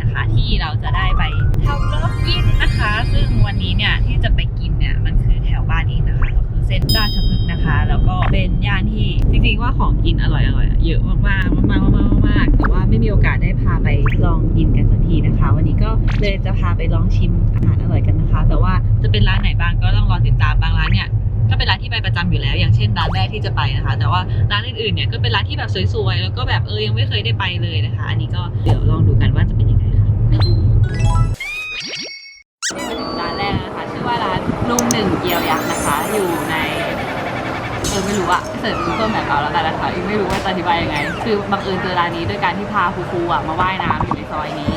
นะคะ ที่เราจะได้ไปทำรอบกินนะคะ ซึ่งวันนี้เนี่ยที่จะไปกินเนี่ยมันคือแถวบ้านเองนะคะก็คือเส้นราชพฤกษ์นะคะ แล้วก็เป็นย่านที่จริงๆว่าของกินอร่อยๆอะเยอะมากๆมากๆมากๆมากๆมากแต่ว่าไม่มีโอกาสได้พาไปลองกินกันสักทีนะคะ วันนี้ก็เลยจะพาไปลองชิมอาหารอร่อยกันนะคะ แต่ว่าจะเป็นร้านไหนบ้างก็ต้องรอติดตามบางร้านเนี่ยก็เป็นร้านที่ไปประจำอยู่แล้ว อย่างเช่นร้านแรกที่จะไปนะคะ แต่ว่าร้านอื่นๆเนี่ยก็เป็นร้านที่แบบสวยๆ แล้วก็แบบเออยังไม่เคยได้ไปเลยนะคะ อันนี้ก็เดี๋ยวลองดูกันว่าจะเป็นยังไง ลุงหนึ่งเกียวยักษ์นะคะ อยู่ในเออไม่รู้อะเสิร์ชดูต้นแบบเอาแล้วกันนะคะยังไม่รู้ว่าจะอธิบายยังไง คือบังเอิญเจอร้านนี้ด้วยการที่พาครูๆอะมาว่ายน้ำอยู่ในซอยนี้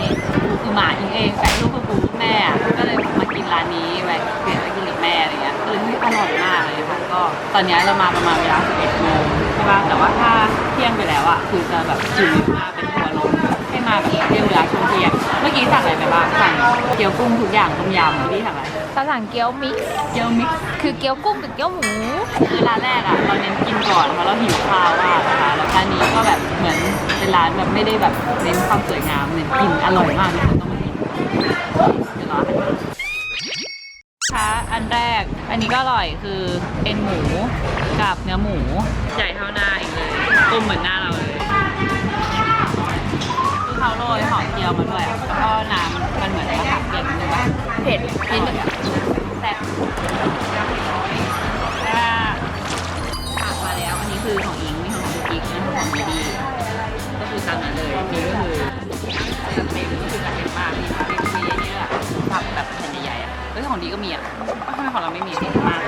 คือหมาอิงเองแต่ลูกครูๆแม่อะก็เลยมากินร้านนี้แวะเปลี่ยนไปกินกับแม่อะไรเงี้ยก็เลยที่อร่อยมากเลยค่ะก็ตอนนี้เรามาประมาณเวลา 11โมงใช่ป่ะแต่ว่าถ้าเที่ยงไปแล้วอะคือจะแบบจืดมากเป็นทัวลงให้มาแบบเที่ยงเวลาช่วงเที่ยง มื่อกี้สั่งอะไรไปบ้างสั่งเกี๊ยวกุ้งทุกอย่างต้มยำพี่สั่งอะไรภาษาเกี๊ยวมิกซ์เกี๊ยวมิกซ์คือเกี๊ยวกุ้งกับเกี๊ยวหมู คือร้านแรกอะเราเน้นกินก่อนเพราะเราหิวข้าวมากนะคะแล้วร้านนี้ก็แบบเหมือนเป็นร้านแบบไม่ได้แบบเน้นความสวยงามเน้นกินอร่อยมากทุกคนต้องมากินเดี๋ยวรออาหารค่ะอันแรกอันนี้ก็อร่อยคือเอ็นหมูกับเนื้อหมูใหญ่เท่าหน้าอีกเลยกลมเหมือนหน้าเรา เขาโรยหอมเจียวมาด้วยแล้วก็น้ำมันเหมือนมะขามเปียกนิดนึงปะเผ็ดนิดนึงแซ่บอ่าผักมาแล้วอันนี้คือของอิงม่ของคุณกิ๊กนะของดีดีก็คือตามนั้นเลยนี่ก็คือจัดเต็มก็คือจัดเต็มมากนี่ค่ะมีเยอะๆอะผักแบบแผ่นใหญ่ๆอะเฮ้ยของดีก็มีอะทำไมของเราไม่มีเยอะมาก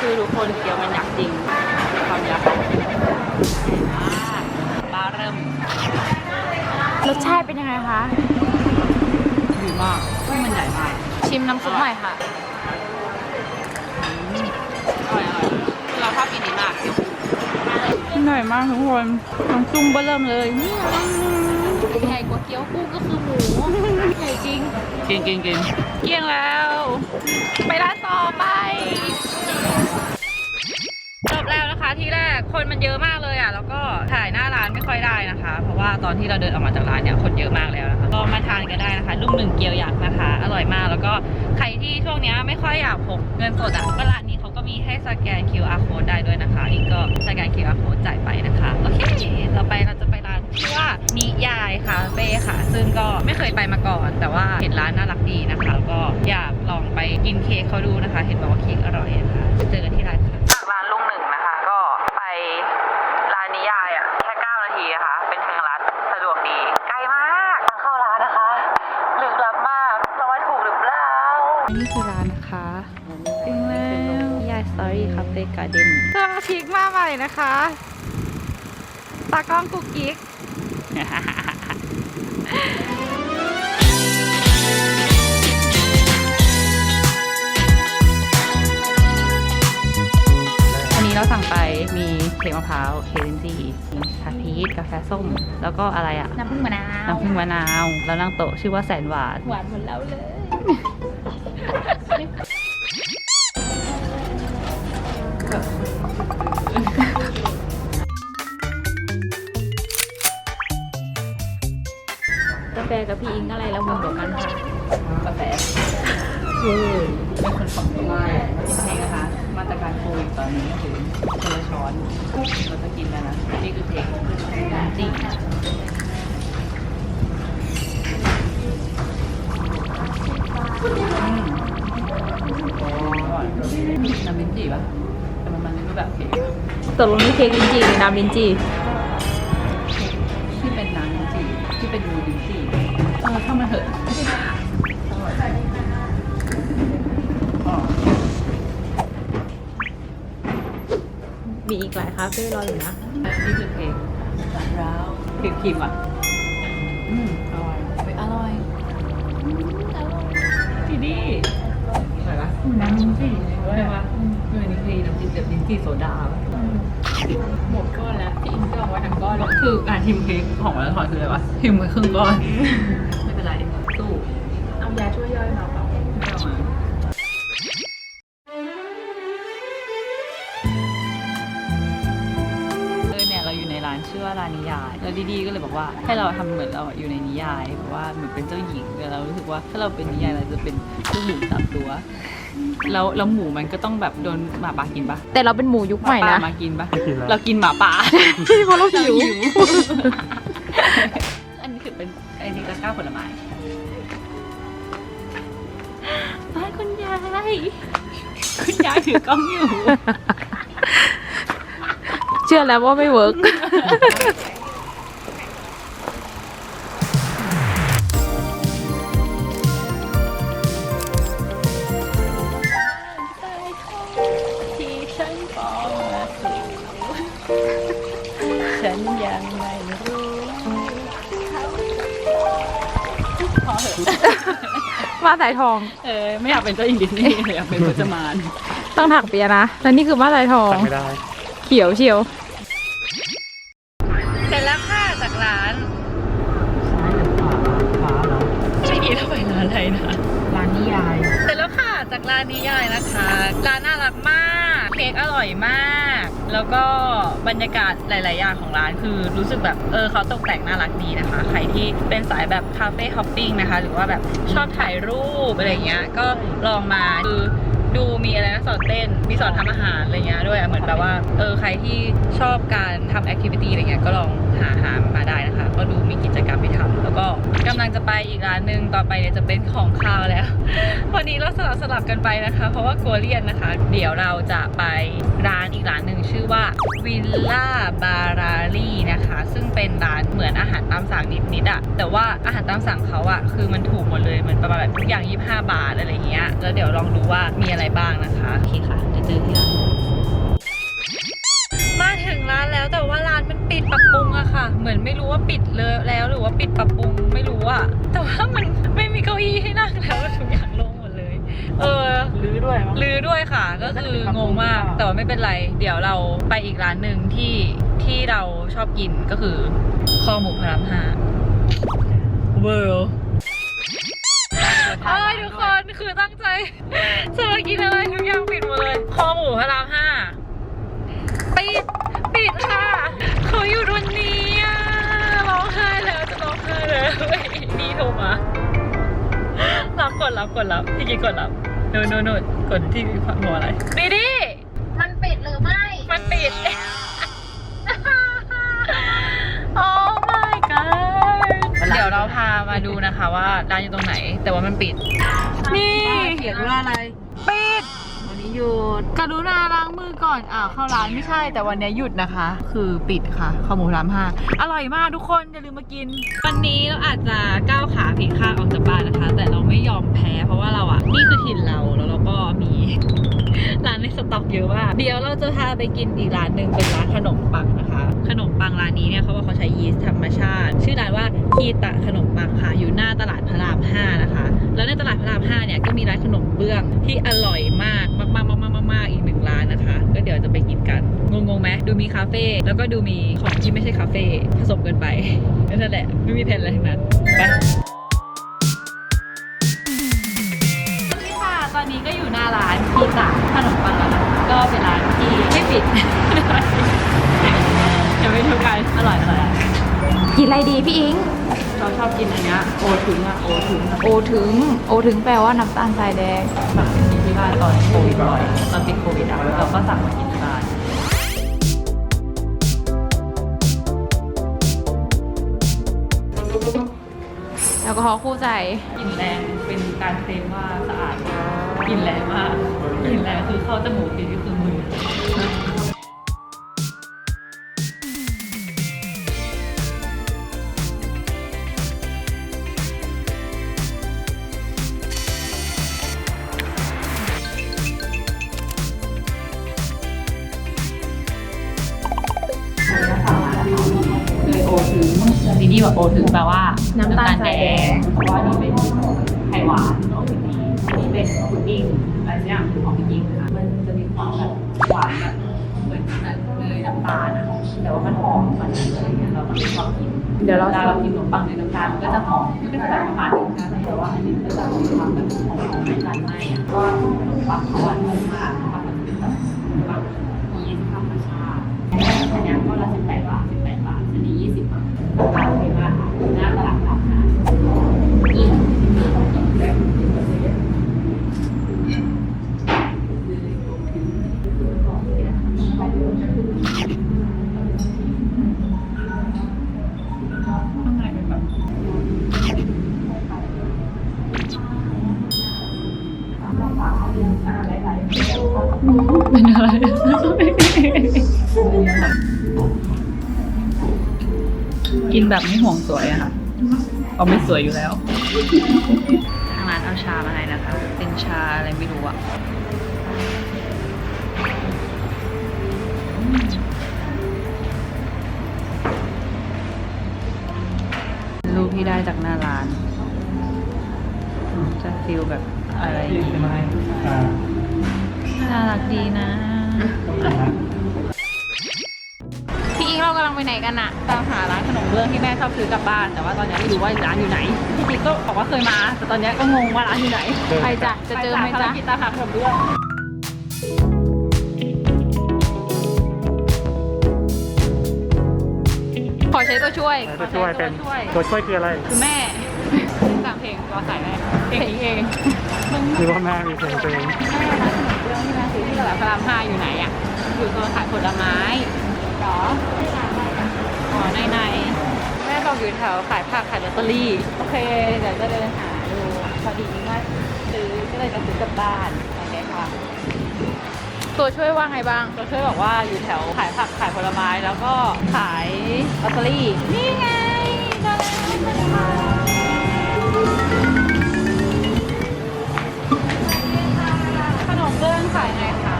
คือทุกคนเกี๊ยวมันหยักจริงความยักษ์อะอ่าบ้าเริ่ม รสชาติเป็นยังไงคะดีมากเฮ้ยมันใหญ่มากชิมน้ำซุปหน่อยค่ะอร่อยอร่อยคือเราชอบกินนี้มากเกี๊ยวกุ้งหน่อยมากทุกคนน้ำซุปเบอเริ่มเลยใหญ่กว่าเกี๊ยวกุ้งก็คือหมูใหญ่จริงกินกินกินเกลี้ยงแล้ว ไปร้านต่อ แล้วนะคะที่แรกคนมันเยอะมากเลยอะแล้วก็ถ่ายหน้าร้านไม่ค่อยได้นะคะ เพราะว่าตอนที่เราเดินออกมาจากร้านเนี่ยคนเยอะมากแล้วนะคะก็มาทานกันได้นะคะลุงหนึ่งเกี๊ยวยักษ์นะคะ อร่อยมากแล้วก็ใครที่ช่วงนี้ไม่ค่อยอยากพกเงินสดอะก็ร้านนี้เขาก็มีให้สแกน QR code ได้ด้วยนะคะนี่ก็สแกน QR code จ่ายไปนะคะโอเคต่อไปเราจะไปร้านชื่อว่านิยายคาเฟ่ค่ะ ซึ่งก็ไม่เคยไปมาก่อน แต่ว่าเห็นร้านน่ารักดีนะคะ ก็อยากลองไปกินเค้กเขาดูนะคะ เห็นบอกว่าเค้กอร่อยนะคะเจอกันที่ร้านลุงหนึ่งนะคะ ก็ไปร้านนิยายอะแค่ 9 นาทีนะคะ เป็นทางลัดสะดวกดีใกล้มากทางเข้าร้านนะคะลึกลับมากเราว่าถูกหรือเปล่า นี่คือร้านนะคะถึงแล้วยายสตอรี่คาเฟ่การ์เด้นสมาชิกมาใหม่นะคะ ตากล้องกุ๊กกิ๊กอันนี้เราสั่งไปมีเค้กมะพร้าวเค้กลินจี้ชาพีชกาแฟส้ม แล้วก็อะไรอะน้ำผึ้งมะนาว น้ำผึ้งมะนาว แล้วนั่งโต๊ะชื่อว่าแสนหวาน หวานหมดแล้วเลย กาแฟกับพี่อิงอะไรแล้วมึงบอกกันค่ะกาแฟเฮ้ยเป็นคนฝังไม่ได้กินเค้กนะคะ มาตรการโควิดตอนนี้ก็คือคนละช้อนเราจะกินแล้วนะ นี่คือเค้กจริง ตกลงนี่เค้กลิ้นจี่หรือน้ำลิ้นจี่ที่เป็นน้ำลิ้นจี่ที่เป็นมูลิ้นจี่เออถ้ามันเถอะอร่อยอ๋อมีอีกหลายคาเฟ่รออยู่นะ นี่คือเค้กมะพร้าวครีมครีมอะอืมอร่อยเฮ้ยอร่อยที่นี่อร่อยปะน้ำลิ้นจี่ใช่ปะเออ นี่คือน้ำจิ้มแบบลิ้นจี่โซดาปะหมดก้อนแล้วพี่อิงก็เอาไว้ทั้งก้อนเลยคือการทิมเค้กของวันละถอยคืออะไรวะทิมไปครึ่งก้อน แล้วดีดีก็เลยบอกว่าให้เราทำเหมือนเราอยู่ในนิยายแบบว่าเหมือนเป็นเจ้าหญิงแต่เรารู้สึกว่าถ้าเราเป็นนิยายเราจะเป็นลูกหมูสามตัวแล้วแล้วหมูมันก็ต้องแบบโดนหมาป่ากินปะแต่เราเป็นหมูยุคหใหมาม่ป่านะมากินปะไม่กินแล้วเรากินหมาป่าเพราะเราหิวอันนี้คือเป็นไอ้นี่ตะกร้าผลไม้บ้านคุณยายคุณยายถือกล้องอยู่ เชื่อแล้วว่าไม่เวิร์ก มาสายทอง เออไม่อยากเป็นเจ้าหญิงดิสนีย์เลยอยากเป็นพจมานต้องถักเปียนะแล้วนี่คือมาสายทองสั่งไม่ได้ เขียวเชียว เสร็จแล้วค่ะจากร้านซ้ายหรือขวาขวาเหรอเมื่อกี้เราไปร้านอะไรนะร้านนิยาย เสร็จแล้วค่ะ จากร้านนิยายนะคะ ร้านน่ารักมากเค้กอร่อยมาก แล้วก็บรรยากาศหลาย ๆ อย่างของร้านคือรู้สึกแบบเออเขาตกแต่งน่ารักดีนะคะ ใครที่เป็นสายแบบคาเฟ่ฮอปปิ้งนะคะ หรือว่าแบบชอบถ่ายรูปอะไรเงี้ยก็ลองมาคือดูมีอะไรนะสอนเต้น มีสอนทำอาหารอะไรเงี้ยด้วยเหมือนแบบว่าเออใครที่ชอบการทำแอคทิวิตี้อะไรเงี้ยก็ลอง หาหามาได้นะคะ ก็ดูมีกิจกรรมให้ทำแล้วก็กำลังจะไปอีกร้านหนึ่งต่อไปเนี่ยจะเป็นของคาวแล้ว วันนี้เราสลับสลับกันไปนะคะ เพราะว่ากลัวเลี่ยนนะคะ เดี๋ยวเราจะไปร้านอีกร้านหนึ่งชื่อว่าวิลล่าบารารีนะคะ ซึ่งเป็นร้านเหมือนอาหารตามสั่งนิดๆอะแต่ว่าอาหารตามสั่งเขาอะคือมันถูกหมดเลยเหมือนประมาณแบบทุกอย่าง 25 บาทอะไรเงี้ยแล้วเดี๋ยวลองดูว่ามีอะไรบ้างนะคะโอเคค่ะเดี๋ยวเจอที่ร้านมาถึงร้านแล้วแต่ว่าร้านมัน ปิดปรับปรุงอะค่ะ เหมือนไม่รู้ว่าปิดเลยแล้วหรือว่าปิดปรับปรุงไม่รู้อะแต่ว่ามันไม่มีเก้าอี้ให้นั่งแล้วทุกอย่างลงหมดเลย เออลื้อด้วยมั้งลือด้วยค่ะ ก็คืองงมาก แต่ว่าไม่เป็นไร เดี๋ยวเราไปอีกร้านหนึ่งที่ที่เราชอบกินก็คือคอหมูพระรามห้าเวิลด์เอ้ยทุกคนคือตั้งใจจะมากินอะไรทุกอย่างปิดหมดเลย คอหมูพระรามห้าปิด ปิดค่ะ เขาอยู่รุ่นนี้อะร้องไห้แล้วจะร้องไห้แล้วเฮ้ยนี่โทรมารับกดรับกดรับพี่กิ๊กกดรับโน่นโน่นโน่นกดที่หัวอะไรบีดีมันปิดหรือไม่ มันปิด โอ้ my god เดี๋ยวเราพามาดูนะคะว่าร้านอยู่ตรงไหน แต่ว่ามันปิด นี่เขียนว่าอะไรปิดวันนี้ หยุดกรุณาล้างมือก่อนอ้าวเข้าร้านไม่ใช่ แต่วันนี้หยุดนะคะ คือปิดค่ะข้าวหมูรามห้าอร่อยมากทุกคนอย่าลืมมากิน วันนี้เราอาจจะก้าวขาผิดข้างออกจากบ้านนะคะ แต่เราไม่ยอมแพ้เพราะว่าเราอะนี่คือถิ่นเราแล้วเราก็มี ร้านในสต็อกเยอะมากเดี๋ยวเราจะพาไปกินอีกร้านหนึ่งเป็นร้านขนมปังนะคะ ขนมปังร้านนี้เนี่ยเขาบอกเขาใช้ยีสต์ธรรมชาติ ชื่อร้านว่าคีตะขนมปังค่ะ อยู่หน้าตลาดพระรามห้านะคะ แล้วในตลาดพระรามห้าเนี่ยก็มีร้านขนมเบื้องที่อร่อยมากมากมากมากมากมากอีกหนึ่งร้านนะคะ ก็เดี๋ยวจะไปกินกันงงงไหมดูมีคาเฟ่แล้วก็ดูมีของที่ไม่ใช่คาเฟ่ผสมกันไปนั่นแหละไม่มีแผนอะไรทั้งนั้นไป ตอนนี้ก็อยู่หน้าร้านพีตาขนมปังแล้วนะคะก็เป็นร้านที่ไม่ปิด เดี๋ยวไปดูกันอร่อยอร่อยอะกินอะไรดีพี่อิง เราชอบกินอันเนี้ยโอถึงอะโอถึงโอถึง โอถึงแปลว่าน้ำตาลทรายแดง สั่งกินที่บ้านตอนโควิดบ่อยตอนติดโควิดอะเราก็สั่งมากินที่บ้านแอลกอฮอล์คู่ใจกลิ่นแรงเป็นการเคลมว่าสะอาดก กลิ่นแรงมากกลิ่นแรงคือเข้าจมูกกลิ่นก็คือ อะไรสักอย่างของพี่กิ๊กนะมันจะมีความแบบหวานแบบเหมือนแบบเนยน้ำตาลอะแต่ว่ามันหอมมันอะไรเงี้ยเราต้องลองกินเดี๋ยวเราวลาเรากินขนมปังในน้ำตาลมันก็จะหอมก็จะแบบประมาณนึงนะคะแต่ว่าอันนี้ก็จะมีความแบบหอมของน้ำตาลไหมอะก็ขนมปังเขาหวานมากนะคะมันเป็นแบบขนมปังยีสต์ธรรมชาติอันนี้ก็ละสิบแปดบาทสิบแปดบาทอันนี้ยี่สิบบาทอะไร แบบไม่ห่วงสวยอะค่ะเอาไม่สวยอยู่แล้วทางร้านเอาชามาให้นะคะ เป็นชาอะไรไม่รู้อะรูปที่ได้จากหน้าร้าน จะฟิลแบบอะไรอย่างงี้น่ารักดีนะพี่อิง เรากำลังไปไหนกันอะตามหาร้านขนมเบื้องที่แม่ชอบซื้อกลับบ้าน แต่ว่าตอนนี้ไม่รู้ว่าร้านอยู่ไหนพี่อิงก็บอกว่าเคยมา แต่ตอนนี้ก็งงว่าร้านอยู่ไหนไปจ้ะจะเจอไหมจ๊ะตามหาขนมเบื้องขอใช้ตัวช่วยตัวช่วยเป็นขอใช้ตัวช่วยตัวช่วยคืออะไร คือแม่สั่งเพลงรอสายแม่เพลงนี้เองมึงหรือว่าแม่มีเพลงตัวเองแม่ร้านขนมเบื้องที่แม่ซื้อที่ตลาดพระรามห้าอยู่ไหนอะอยู่โซนขายผลไม้เหรอ อ๋อในในแม่บอกอยู่แถวขายผักขายลอตเตอรี่ โอเค เดี๋ยวจะเดินหาดูพอดีว่าซื้อก็เลยจะซื้อกลับบ้านโอเคค่ะ ตัวช่วยว่าไงบ้าง ตัวช่วยบอกว่าอยู่แถวขายผักขายผลไม้แล้วก็ขายลอตเตอรี่ นี่ไงได้แล้วขนมเบื้องขายไงคะ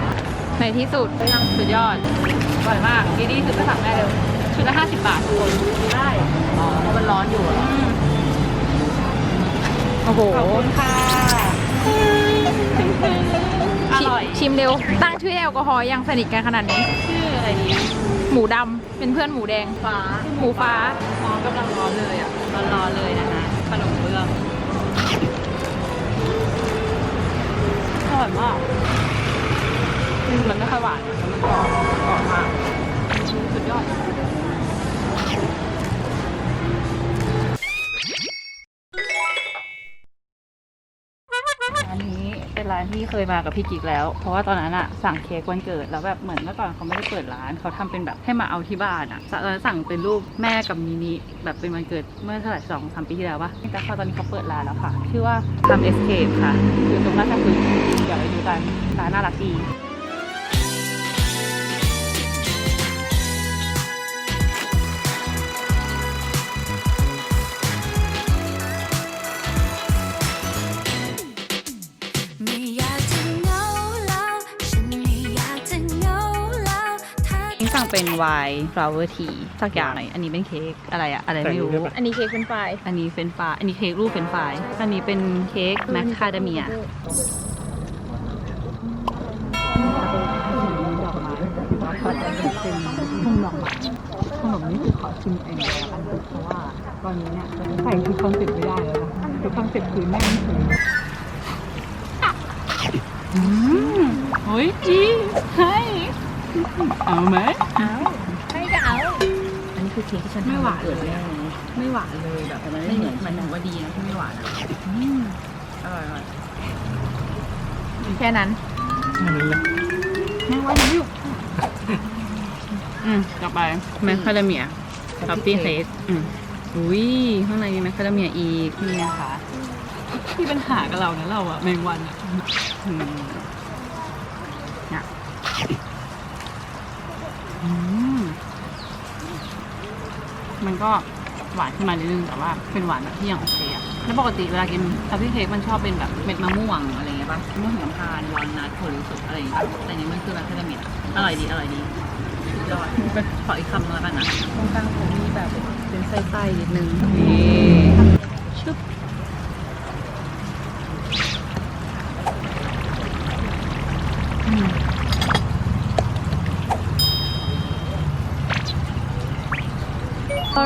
ในที่สุดก็ยังสุดยอดอร่อยมากดีดีซื้อไปสั่งได้เลย ชุดละห้าสิบบาททุกคนได้อ๋อเพราะมันร้อนอยู่อะโอ้โห ขอบคุณค่ะอร่อย ชิมเร็ว ตั้งชื่อแอลกอฮอล์ยังสนิทกันขนาดนี้ ชื่ออะไรดีหมูดำเป็นเพื่อนหมูแดง ฟ้าหมูฟ้าอ๋อกำลังร้อนเลยอะร้อนๆเลยนะคะขนมเบื้องอร่อยมากอืมมันไม่ค่อยหวานแต่มันกรอบกรอบมากสุดยอด ร้านที่เคยมากับพี่กิ๊กแล้ว เพราะว่าตอนนั้นอะสั่งเค้กวันเกิดแล้วแบบเหมือนเมื่อก่อนเขาไม่ได้เปิดร้านเขาทำเป็นแบบให้มาเอาที่บ้านอะตอนนั้นสั่งเป็นรูปแม่กับมินิแบบเป็นวันเกิดเมื่อเท่าไหร่สองสามปีที่แล้วปะแต่พอตอนนี้เขาเปิดร้านแล้วค่ะ ชื่อว่าทำเอสเคปค่ะอยู่ตรงราชพฤกษ์เดี๋ยวไปดูกันร้านน่ารักดี สั่งเป็นไวน์ฟลาวเวอร์ทีสักอย่างหน่อยอันนี้เป็นเค้กอะไรอะอะไรไม่รู้ อันนี้เค้กเป็นไฟรายอันนี้เฟรนช์ฟรายอันนี้เค้กรูปเฟรนช์ฟรายอันนี้เป็นเค้กแมคคาเดเมียดอกไม้ขอจะเป็นทุ่งดอกไม้ขนมนี่คือขอชิมเองเลยละกันเพราะว่าตอนนี้เนี่ยใส่คือคอนเซ็ปต์ไม่ได้แล้วนะคือคอนเซ็ปต์คือแม่งเฉยอืมโอ้ยจีให้ เอาไหมให้ก็เอา อันนี้คือเค้กที่ฉันไม่หวานเลย ไม่หวานเลยแบบแต่มันไม่เหมือนมันถือว่าดีนะที่ไม่หวานอะอืมอร่อยอร่อยแค่นั้นไม่หวานอยู่อืมต่อไปแมคคาเดเมียท็อปปี้เค้กอืมอุ้ยข้างในมีแมคคาเดเมียอีกนี่นะคะที่เป็นหากับเรานะเราอะแมงวันอะอืมเนี่ยอืม มันก็หวานขึ้นมานิดนึงแต่ว่าเป็นหวานแบบที่ยังโอเคอะแล้วปกติเวลากินทัฟฟี่เค้กมันชอบเป็นแบบเม็ดมะม่วงอะไรอย่างเงี้ยป่ะมะม่วงหิมพานต์วอลนัทโพลิสุอะไรอย่างเงี้ยแต่อันนี้มันคือแบบแคาเดเมียอร่อยดีอร่อยดีสุดยอดขออีกคำแล้วกันนะตรงกลางผมมีแบบเป็นไส้ๆนิดนึงนี่ชึบ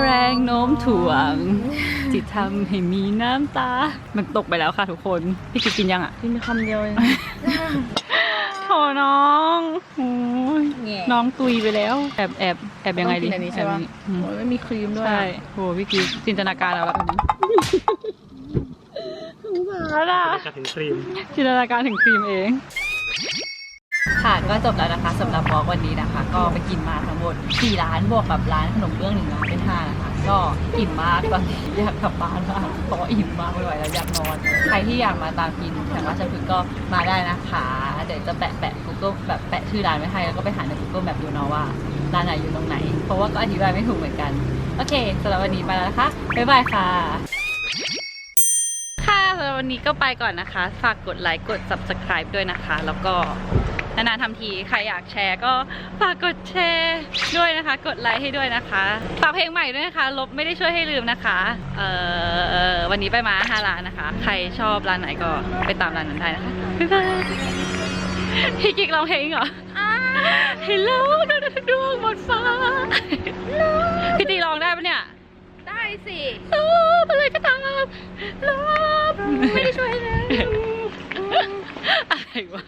แรงโน้มถ่วงจิตทำให้มีน้ำตา มันตกไปแล้วค่ะทุกคน พี่กินกินยังอะ กินคำเดียวเองโถน้องโอ้ยแง่ น้องตุยไปแล้ว แอบแอบแอบยังไงดีต้องกินอันนี้ใช่ปะ แอบอืมโอ้ยไม่มีครีมด้วยใช่โหพี่กินจินตนาการเอาแบบนี้สงสารอะจะถึงครีมจินตนาการถึงครีมเอง ค่ะก็จบแล้วนะคะสำหรับวอล์กวันนี้นะคะ ก็ไปกินมาทั้งหมด4ร้านบวกกับร้านขนมเบื้องหนึ่งร้านเป็น5นะคะก็ก็อิ่มมากตอนนี้อยากกลับบ้านมากเพราะว่าอิ่มมากไม่ไหวแล้วอยากนอน ใครที่อยากมาตามกินแถวราชพฤกษ์ก็มาได้นะคะเดี๋ยวจะแปะแปะ Google แบบแปะชื่อร้านไว้ให้แล้วก็ไปหาใน Google แบบดูเนาะว่าร้านไหนอยู่ตรงไหน เพราะว่าก็อธิบายไม่ถูกเหมือนกัน โอเคสำหรับวันนี้ไปแล้วนะคะบ๊ายบายค่ะ ค่ะสำหรับวันนี้ก็ไปก่อนนะคะ ฝากกดไลค์กด subscribe ด้วยนะคะ แล้วก็ นานๆทำที ใครอยากแชร์ก็ฝากกดแชร์ด้วยนะคะ กดไลค์ให้ด้วยนะคะฝากเพลงใหม่ด้วยนะคะ ลบไม่ได้ช่วยให้ลืมนะคะเอ่อวันนี้ไปมาห้าร้านนะคะ ใครชอบร้านไหนก็ไปตามร้านนั้นได้นะคะ บ๊ายบายพี่กิ๊กร้องเพลงเหรอ Hello ดวงดวงบนฟ้า พี่ตีร้องได้ปะเนี่ย ได้สิลบอะไรก็ตามลบไม่ได้ช่วยเลยอะไรวะ